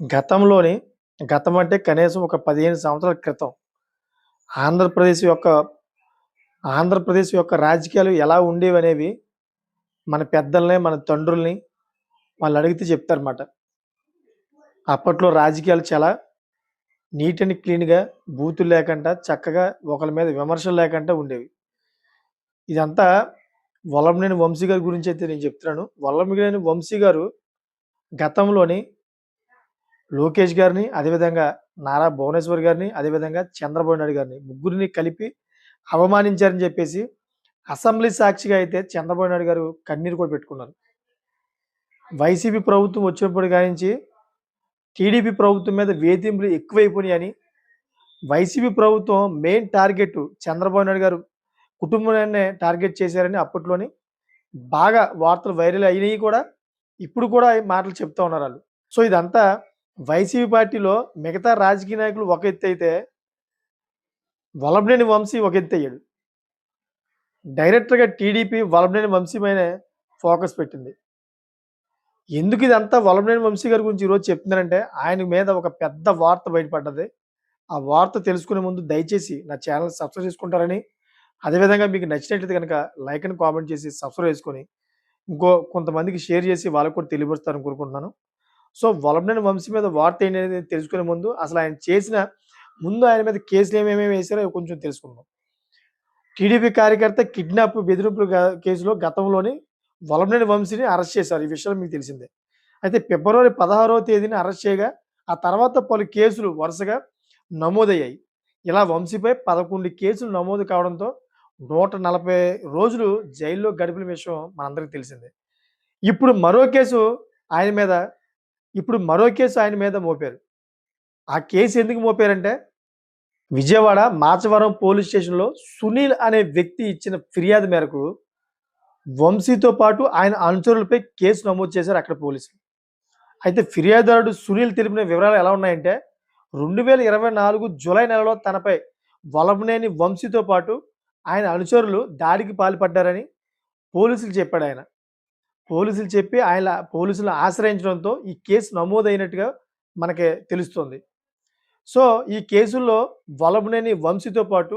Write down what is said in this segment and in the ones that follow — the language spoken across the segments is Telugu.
గతంలోని గతం అంటే కనీసం ఒక పదిహేను సంవత్సరాల క్రితం ఆంధ్రప్రదేశ్ యొక్క ఆంధ్రప్రదేశ్ యొక్క రాజకీయాలు ఎలా ఉండేవి అనేవి మన పెద్దల్ని మన తండ్రుల్ని వాళ్ళు అడిగితే చెప్తారన్నమాట. అప్పట్లో రాజకీయాలు చాలా నీట్ అండ్ క్లీన్గా బూతులు లేకుండా చక్కగా ఒకరి మీద విమర్శలు లేకుండా ఉండేవి. ఇదంతా వల్లభనేని వంశీ గారి గురించి అయితే నేను చెప్తున్నాను. వల్లభనేని వంశీ గారు గతంలోని లోకేష్ గారిని అదేవిధంగా నారా భువనేశ్వర్ గారిని అదేవిధంగా చంద్రబాబు నాయుడు గారిని ముగ్గురిని కలిపి అవమానించారని చెప్పేసి అసెంబ్లీ సాక్షిగా అయితే చంద్రబాబు నాయుడు గారు కన్నీరు కూడా పెట్టుకున్నారు. వైసీపీ ప్రభుత్వం వచ్చినప్పుడు కానించి టీడీపీ ప్రభుత్వం మీద వేధింపులు ఎక్కువైపోయినాయని వైసీపీ ప్రభుత్వం మెయిన్ టార్గెట్ చంద్రబాబు నాయుడు గారు కుటుంబాన్ని టార్గెట్ చేశారని అప్పట్లోని బాగా వార్తలు వైరల్ అయినాయి కూడా. ఇప్పుడు కూడా మాటలు చెప్తా ఉన్నారు వాళ్ళు. సో ఇదంతా వైసీపీ పార్టీలో మిగతా రాజకీయ నాయకులు ఒక ఎత్తు అయితే వలభనేని వంశీ ఒక ఎత్తు అయ్యాడు. డైరెక్టర్గా టీడీపీ వలభనేని వంశీ పైన ఫోకస్ పెట్టింది. ఎందుకు ఇదంతా వలభనేని వంశీ గారి గురించి ఈరోజు చెప్తున్నానంటే ఆయన మీద ఒక పెద్ద వార్త బయటపడ్డది. ఆ వార్త తెలుసుకునే ముందు దయచేసి నా ఛానల్ సబ్స్క్రైబ్ చేసుకుంటారని అదేవిధంగా మీకు నచ్చినట్లయితే కనుక లైక్ అని కామెంట్ చేసి సబ్స్క్రైబ్ చేసుకొని ఇంకో కొంతమందికి షేర్ చేసి వాళ్ళకు కూడా తెలియపరుస్తారని కోరుకుంటున్నాను. సో వలభనేని వంశీ మీద వార్త ఏంటి తెలుసుకునే ముందు అసలు ఆయన చేసిన ముందు ఆయన మీద కేసులు ఏమేమి వేసారో కొంచెం తెలుసుకుందాం. టీడీపీ కార్యకర్త కిడ్నాప్ బెదిరింపుల కేసులో గతంలోని వలభనేని వంశీని అరెస్ట్ చేశారు. ఈ విషయం మీకు తెలిసిందే. అయితే ఫిబ్రవరి పదహారవ తేదీని అరెస్ట్ చేయగా ఆ తర్వాత పలు కేసులు వరుసగా నమోదయ్యాయి. ఇలా వంశీపై పదకొండు కేసులు నమోదు కావడంతో నూట నలభై రోజులు జైల్లో గడిపిన విషయం మనందరికీ తెలిసిందే. ఇప్పుడు మరో కేసు ఆయన మీద ఇప్పుడు మరో కేసు ఆయన మీద మోపారు. ఆ కేసు ఎందుకు మోపారంటే విజయవాడ మాచవరం పోలీస్ స్టేషన్లో సునీల్ అనే వ్యక్తి ఇచ్చిన ఫిర్యాదు మేరకు వంశీతో పాటు ఆయన అనుచరులపై కేసు నమోదు చేశారు అక్కడ పోలీసులు. అయితే ఫిర్యాదుదారుడు సునీల్ తెలిపిన వివరాలు ఎలా ఉన్నాయంటే రెండు వేల ఇరవై నాలుగు జూలై నెలలో తనపై వలభనేని వంశీతో పాటు ఆయన అనుచరులు దాడికి పాల్పడ్డారని పోలీసులు చెప్పాడు ఆయన పోలీసులు చెప్పి ఆయన పోలీసులు ఆశ్రయించడంతో ఈ కేసు నమోదైనట్టుగా మనకి తెలుస్తుంది. సో ఈ కేసుల్లో వలభనేని వంశీతో పాటు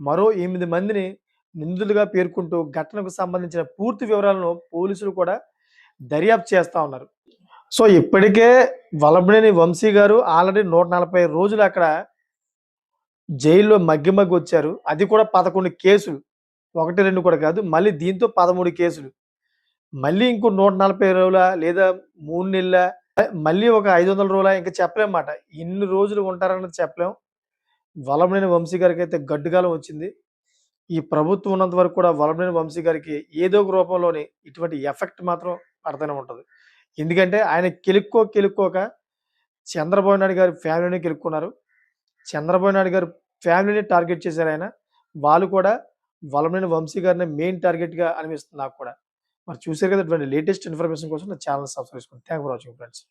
మరో ఎనిమిది మందిని నిందితులుగా పేర్కొంటూ ఘటనకు సంబంధించిన పూర్తి వివరాలను పోలీసులు కూడా దర్యాప్తు చేస్తా ఉన్నారు. సో ఇప్పటికే వలభనేని వంశీ గారు ఆల్రెడీ నూట నలభై రోజులు అక్కడ జైల్లో మగ్గి మగ్గి వచ్చారు. అది కూడా పదకొండు కేసులు. ఒకటి రెండు కూడా కాదు మళ్ళీ దీంతో పదమూడు కేసులు. మళ్ళీ ఇంకో నూట నలభై రోజుల లేదా మూడు నెలల? మళ్ళీ ఒక ఐదు వందల రోజుల ఇంకా చెప్పలేం మాట ఎన్ని రోజులు ఉంటారన్నది చెప్పలేం. వలభనేని వంశీ గారికి అయితే గడ్డుకాలం వచ్చింది. ఈ ప్రభుత్వం ఉన్నంత వరకు కూడా వలభనేని వంశీ గారికి ఏదో ఒక రూపంలోని ఇటువంటి ఎఫెక్ట్ మాత్రం పడుతూనే ఉంటుంది. ఎందుకంటే ఆయన కెలుక్కో కెలుక్కోక చంద్రబాబు నాయుడు గారి ఫ్యామిలీని కెలుక్కున్నారు. చంద్రబాబు నాయుడు గారి ఫ్యామిలీని టార్గెట్ చేశారు ఆయన. వాళ్ళు కూడా వలభనేని వంశీ గారిని మెయిన్ టార్గెట్గా అనిపిస్తుంది నాకు కూడా. మరి చూసారు కదా ఇటువంటి లేటెస్ట్ ఇన్ఫర్మేషన్ కోసం నా ఛానల్ సబ్స్క్రైబ్ చేసుకోండి. Thank for watching friends.